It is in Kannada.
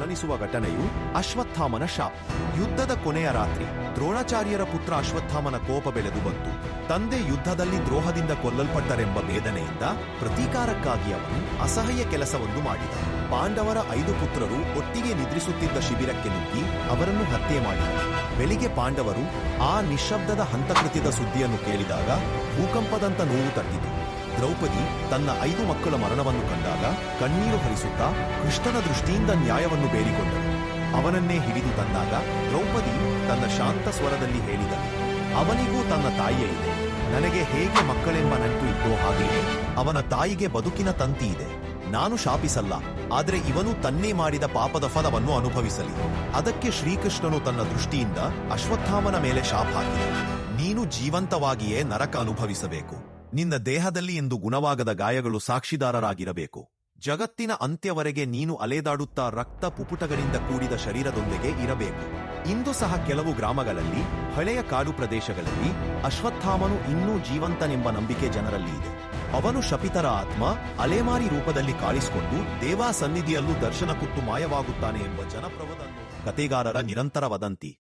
ಉಲ್ಲನಿಸುವ ಘಟನೆಯು ಅಶ್ವತ್ಥಾಮನ ಶಾಪ್. ಯುದ್ಧದ ಕೊನೆಯ ರಾತ್ರಿ, ದ್ರೋಣಾಚಾರ್ಯರ ಪುತ್ರ ಅಶ್ವತ್ಥಾಮನ ಕೋಪ ಬೆಳೆದು ಬಂತು. ತಂದೆ ಯುದ್ಧದಲ್ಲಿ ದ್ರೋಹದಿಂದ ಕೊಲ್ಲಲ್ಪಟ್ಟರೆಂಬ ವೇದನೆಯಿಂದ ಪ್ರತೀಕಾರಕ್ಕಾಗಿ ಅವನು ಅಸಹ್ಯ ಕೆಲಸವನ್ನು ಮಾಡಿದ. ಪಾಂಡವರ ಐದು ಪುತ್ರರು ಒಟ್ಟಿಗೆ ನಿದ್ರಿಸುತ್ತಿದ್ದ ಶಿಬಿರಕ್ಕೆ ನುಗ್ಗಿ ಅವರನ್ನು ಹತ್ಯೆ ಮಾಡಿ ಬೆಳಿಗ್ಗೆ ಪಾಂಡವರು ಆ ನಿಶಬ್ದದ ಹಂತಕೃತ್ಯದ ಸುದ್ದಿಯನ್ನು ಕೇಳಿದಾಗ ಭೂಕಂಪದಂತ ನೋವು ತಟ್ಟಿತು. ದ್ರೌಪದಿ ತನ್ನ ಐದು ಮಕ್ಕಳ ಮರಣವನ್ನು ಕಂಡಾಗ ಕಣ್ಣೀರು ಹರಿಸುತ್ತಾ ಕೃಷ್ಣನ ದೃಷ್ಟಿಯಿಂದ ನ್ಯಾಯವನ್ನು ಬೇಡಿಕೊಂಡಳು ಅವನನ್ನೇ ಹಿಡಿದು ತಂದಾಗ ದ್ರೌಪದಿ ತನ್ನ ಶಾಂತ ಸ್ವರದಲ್ಲಿ ಹೇಳಿದಳು ಅವನಿಗೂ ತನ್ನ ತಾಯಿಯೇ ಇದೆ. ನನಗೆ ಹೇಗೆ ಮಕ್ಕಳೆಂಬ ನಂಟು ಇದ್ದೋ ಹಾಗೆಯೇ ಅವನ ತಾಯಿಗೆ ಬದುಕಿನ ತಂತಿ ಇದೆ. ನಾನು ಶಾಪಿಸಲ್ಲ, ಆದರೆ ಇವನು ತನ್ನೇ ಮಾಡಿದ ಪಾಪದ ಫಲವನ್ನು ಅನುಭವಿಸಲಿ. ಅದಕ್ಕೆ ಶ್ರೀಕೃಷ್ಣನು ತನ್ನ ದೃಷ್ಟಿಯಿಂದ ಅಶ್ವತ್ಥಾಮನ ಮೇಲೆ ಶಾಪ ಹಾಕಿದ ನೀನು ಜೀವಂತವಾಗಿಯೇ ನರಕ ಅನುಭವಿಸಬೇಕು. ನಿನ್ನ ದೇಹದಲ್ಲಿ ಎಂದು ಗುಣವಾಗದ ಗಾಯಗಳು ಸಾಕ್ಷಿದಾರರಾಗಿರಬೇಕು. ಜಗತ್ತಿನ ಅಂತ್ಯವರೆಗೆ ನೀನು ಅಲೆದಾಡುತ್ತಾ ರಕ್ತ ಪುಪುಟಗಳಿಂದ ಕೂಡಿದ ಶರೀರದೊಂದಿಗೆ ಇರಬೇಕು. ಇಂದು ಸಹ ಕೆಲವು ಗ್ರಾಮಗಳಲ್ಲಿ, ಹಳೆಯ ಕಾಡು ಪ್ರದೇಶಗಳಲ್ಲಿ ಅಶ್ವತ್ಥಾಮನು ಇನ್ನೂ ಜೀವಂತನೆಂಬ ನಂಬಿಕೆ ಜನರಲ್ಲಿ ಇದೆ. ಅವನು ಶಪಿತರ ಆತ್ಮ, ಅಲೆಮಾರಿ ರೂಪದಲ್ಲಿ ಕಾಣಿಸಿಕೊಂಡು ದೇವಾ ಸನ್ನಿಧಿಯಲ್ಲೂ ದರ್ಶನ ಕೊಟ್ಟು ಮಾಯವಾಗುತ್ತಾನೆ ಎಂಬ ಜನಪ್ರವದನ್ನು ಕತೆಗಾರರ ನಿರಂತರ ವದಂತಿ